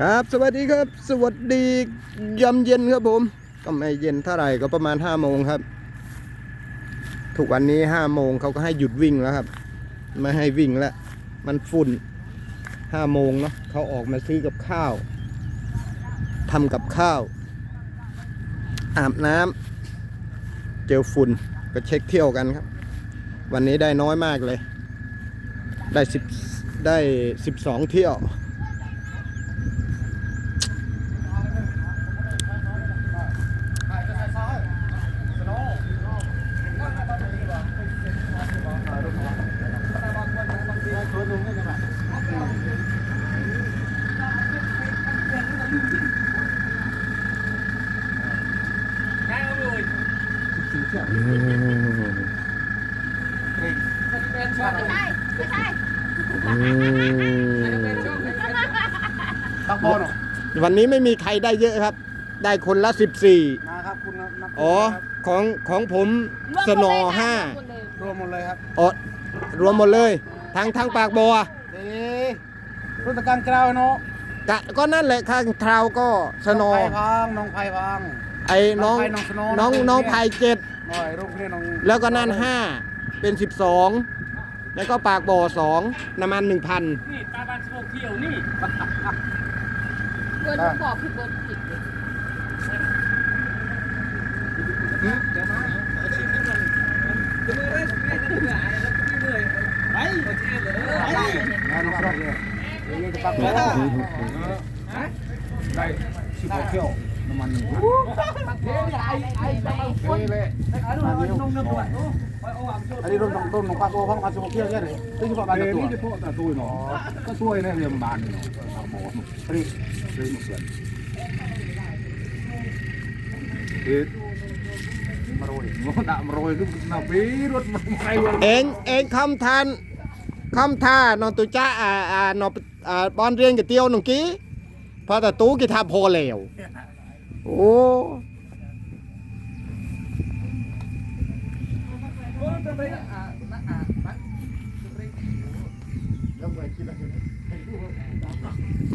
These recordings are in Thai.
ครับสวัสดีครับ สวัสดียามเย็นครับผมก็ไม่เย็นเท่าไหร่ก็ประมาณห้าโมงครับ ทุกวันนี้ห้าโมงเขาก็ให้หยุดวิ่งแล้วครับ ไม่ให้วิ่งแล้วมันฝุ่นห้าโมงเนาะเขาออกมาซื้อกับข้าวทำกับข้าว อาบน้ำเจอฝุ่นก็เช็คเที่ยวกันครับ วันนี้ได้น้อยมากเลย ได้สิบได้สิบสองเที่ยว ไม่ใช่ไม่ใช่อืมตักบอลเหรอวันนี้ไม่มีใครได้เยอะครับ ได้คนละ 14 มาครับคุณนักอ๋อ ของของผมสนอห้ารวมหมดเลยครับอ๋อรวมหมดเลย ทั้งทั้งปากบัวเด้รุ่นตะการกราวเนาะกะก็นั่นแหละข้างทราวก็สนอไผ่พังน้องไผ่พังไอ้น้องน้องไผ่น้องสโนว์น้องน้องน้องเนี่ยพายเจ็ด หน่อยรูปนี้น้องแล้วก็นั่นห้าเป็นสิบสองแล้วก็ปากบ่อสองน้ำมันหนึ่งพันนี่ตาบ้านสโมกเที่ยวนี่เกินกรอบผิดเกินผิดไปงานน้องครอบเลยเดี๋ยวนี้จะปักบอลได้สิบหกเที่ยว น้ำมันนึ่เลยอันนี้รุ่นน้องรุ่นน้องปักโอ้พังพันสิบหกเที่ยวใช่ไหมตึ้งจะปักบานตัวนี่จะพวกตัวเนาะก็ช่วยเนี่ยเรียมบานเนาะเอาหมอนี่เรื่องเสียนเอ๊ะมาโรยมันดามาโรยคือนาปีรถมันไปเองเองคำทานคำท่านอนตุจ้าอ่าอ่านอนอ่าบอลเรียนกับเตียวนงกี้พอแต่ตู้กีทาโพอแล้ว โอ้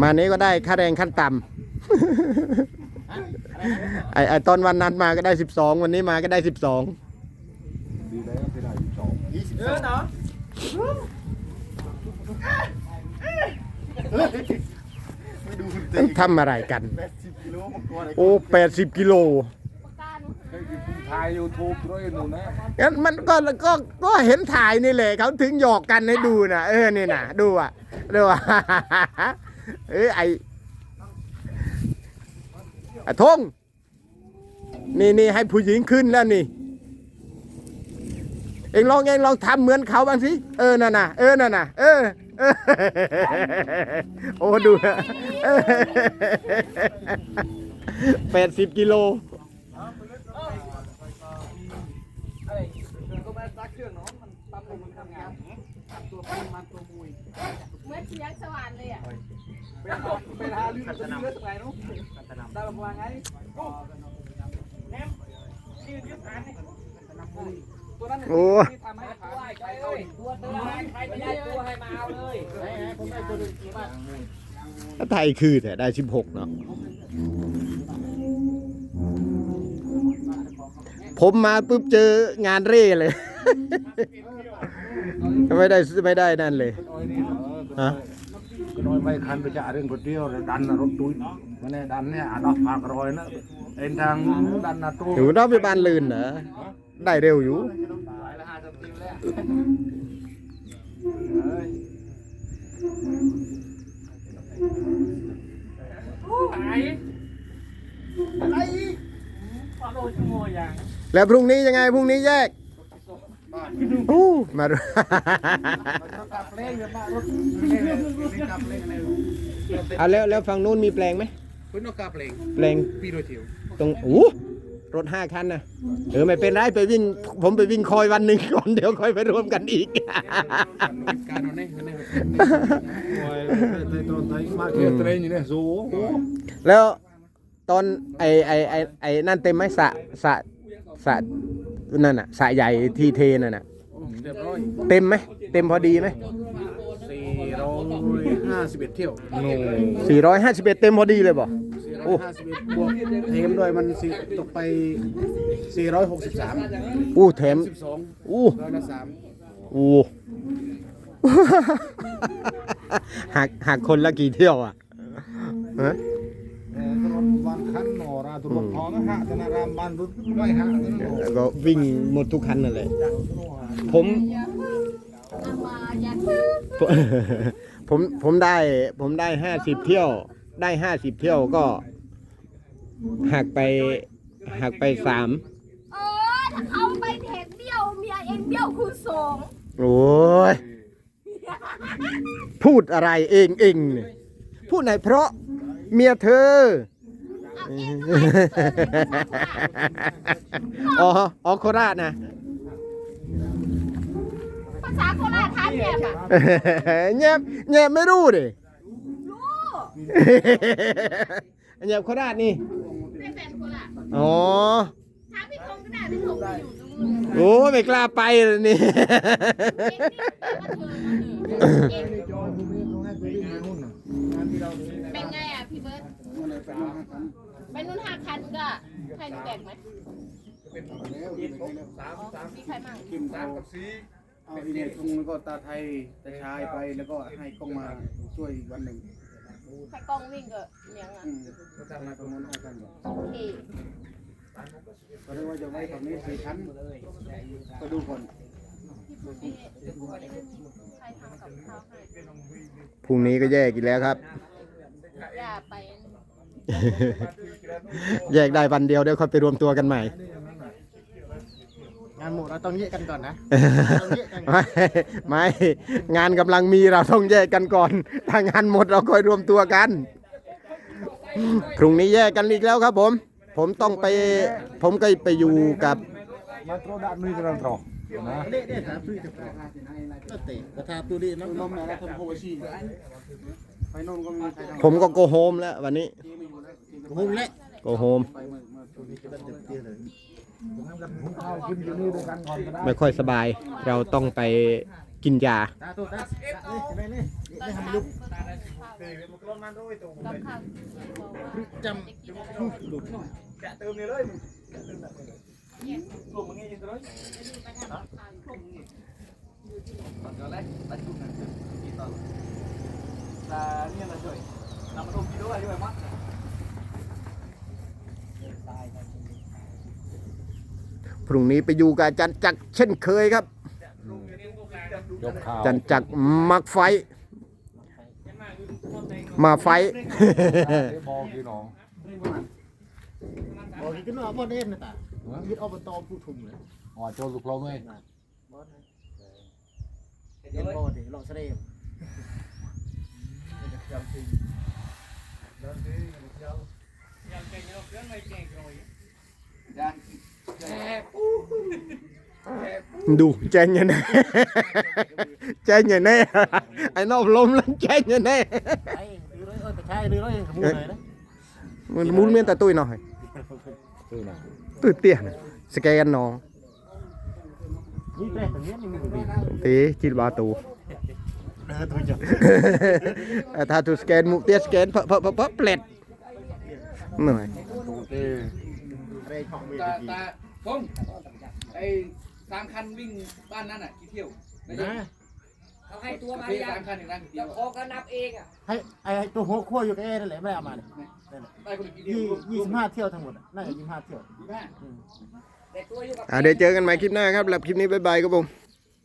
มานี้ก็ได้ค่าแรงขั้นต่ำไอไอตอนวันนั้นมาก็ได้12วันนี้มาก็ได้12ดีแล้วที่ได้สองยี่สิบสองไม่ดูคุณเต้ต้องทำอะไรกัน แปดสิบกิโลมันกลัวอะไรโอ้80กิโลปากกาหนูเคยกินคุณทายยูทูบด้วยหนูนะงั้นมันก็ก็ก็เห็นถ่ายนี่แหละเขาถึงหยอกกันให้ดูนะเออนี่นะดูอะดูอะ เอ้ยไออะทงนี่นี่ให้ผู้หญิงขึ้นแล้วนี่ เองลองเองลองทำเหมือนเขาบ้างสิ เออน่ะน่ะเออน่ะน่ะเออเออ โอ้ดูนะแปดสิบกิโลก็มาซักเครื่องน้องมันปั๊มลงมันทำงานตัวมันตัวมุยเหมือนเสียงสว่านเลยอะเป็นเป็นหาลืมจะเลือดสบายนุ๊กได้แบบว่าไงชื่อยุทธานนี่ ตัวนั้นโอ้ ที่ทำให้ขาใครเอ้ยตัวเตือนใครไม่ได้ตัวให้มาเอาเลยผมได้ตัวหนึ่งมาถ้าไทยคือแต่ได้สิบหกเนาะผมมาปุ๊บเจองานเร่เลย ไม่ได้ไม่ได้นั่นเลยน้อยนี่เหรอฮะน้อยไม่คันไปจะเรื่องคนเดียวดันรถตุ้ยมันเนี่ยดันเนี่ยอะดอกผากรอยนะเอ็นทางดันนะตู้ อยู่นอกไปบ้านลื่นเหรอ ได้เร็วอยู่ไหนไหนขอโดนขโมยอย่างแล้วพรุ่งนี้ยังไงพรุ่งนี้แยกอู้มาดูกลับเล่นเยอะมากรถกลับเล่นอะไรเอาแล้วแล้วฝั่งนู้นมีแปลงไหมคุณต้องกลับเล่นแปลงปีโดยเที่ยวตรงอู้ รถห้าคันนะเออไม่เป็นไรไปวิ่ง ผมไปวิ่งคอยวันหนึ่งก่อนเดี๋ยวค่อยไปรวมกันอีกการนอนนี่นี่โอ้ยตอนเที่ยแล้วตอนไอไอไอไอนั่นเต็มไหมสระสระสระนั่นน่ะสระใหญ่ที่เทนั่นน่ะเต็มไหมเต็มพอดีไหมสี่ร้อยห้าสิบเอ็ดเที่ยว451 เต็มพอดีเลยบ่ สี่ร้อยห้าสิบเอ็ดบวกเทมด้วยมันสิตกไปสี่ร้อยหกสิบสามอู้แถมสิบสองอู้ร้อยละสามอู้ หักหักคนละกี่เที่ยวอะฮะเออถนนวันคันหนอราตุรพองฮะธนารามบ้านรุดไม่ฮะถนนแล้วก็วิ่งหมดทุกคันนั่นแหละ ผมเอามาอย่าผมผม ผมได้ ผมได้ห้าสิบเที่ยว ได้ห้าสิบเที่ยวก็หักไปหักไปสามเออถ้าเขาไปเทศเบี้ยวเมียเองเบี้ยวคูณสองโอ้ยพูดอะไรเองเองเนี่ยพูดไหนเพราะเมียเธออ๋ออ๋อโคราชนะ ภาษาโคราชท้ายเนี่ยค่ะเงียบเงียบไม่รู้ดิรู้ เงียบโคราชนี่ไม่เป็นโคราชอ๋อถามพี่ธงก็ได้พี่ธงไปอยู่ตรงนู้นโอ้ไม่กล้าไปเลยนี่เองนี่มาเธอมาเธอเองเป็นไงอะพี่เบิร์ตไปนู่นห้าคันก็ให้หนูแบกไหมมีใครมั่งกิมสามกับสีเอาอีเนี่ยทุงแล้วก็ตาไทยตาชายไปแล้วก็ให้กล้องมาช่วยอีกวันหนึ่ง ใครกล้องวิ่งก็เลี้ยงอะอืมก็ทำมาตรงนั้นเอากันก่อนโอเคก็เรียกว่าจะไว้ฝั่งนี้สี่ชั้นก็ดูก่อนพี่พูดนี่ใครทำกับข้าวให้พรุ่งนี้ก็แยกอีกแล้วครับ อย่าไป แยกได้วันเดียวเดี๋ยวค่อยไปรวมตัวกันใหม่งานหมดเราต้องแยกกันก่อนนะไม่ไม่งานกำลังมีเราต้องแยกกันก่อน ถ้างานหมดเราค่อยรวมตัวกัน พรุ่งนี้แยกกันอีกแล้วครับผม ผมต้องไป ผมก็ไปอยู่กับมาโตรดันนี่กำลังรอนะเด็ดๆครับพี่จะก็เตะกระทาตัวนี้น้ำนมนะทำโฮวาชีไปโน่นก็ไม่มีใครทำผมก็โกโฮมแล้ววันนี้หุ่นเละโกโฮม ไปเมื่อเมื่อตัวนี้จะได้เต็มที่เลย ข้าวกินอยู่นี่ด้วยกันก่อนก็ได้ไม่ค่อยสบาย เราต้องไปกินยา ตาตัวตานี่นี่นี่ตอนนี่เช้าทำลุกจจะกินอะไรำลุกจะเติมเลยเลยมึงเนี่ยกลุ่มมึงงี้ยินดีเลยจะดูไปทำกับข้าวอยู่ก่อนก็แล้วตัดชุดนั้นกี่ตอนลาเนี่ยมาช่วยนำมาดูกี่ด้วยด้วยมั้ง พรุ่งนี้ไปอยู่กับอาจันจักรเช่นเคยครับยกข้าวจันจักรมักไฟ มาไฟ บอกกี่น้อง บอกกี่น้องบ่เด่นนะตายึดอบตผู้ทุมเลยอ๋อโจลูกเราเลยเด่นบ่ดิลองเสด็จดูแจ้งยังไงแจ้งยังไงไอ้นอกลมแล้ วแจ้งยังไงไอ้ดื้อเลยเอ้ยไปใช่ดื้อเลยมูเลยนะมันมุนเมียนแต่ตุ้ยหน่อยดื้อนะตุ้ยเตี้ยนะสแกนน้องนี่แปลกตรงนี้นี่มีดีตีจิตบาตูเออตัวจับถ้าตูสแกนมุเตี้ยสแกนเพอะเพอะเพอะเพอะเปล็ดเหนื่อย ตัวเต้เร่ช่องมีตาดีตาพงไอ้สามคันวิ่งบ้านนั้นอะกี่เที่ยวไม่นะใช่เขาให้ตัวมาพี่ยังสามคันอย่างนั้นกี่เจ้าเที่ยวของก็นับเองอะให้ไอ้ตัวหัวขั้วอยู่กับเอนั่นแหละไม่ได้เอามาเนี่ยได้คนละกี่เที่ยยี่วยี่สิบห้าเที่ยวทั้งหมดน่าจะยี่สิบห้าเที่ยวยี่สิบห้าแต่ตัวอยู่กับอะเดี๋ยวเจอกันใหม่คลิปหน้าครับหลับคลิปนี้บ๊ายบายครับผม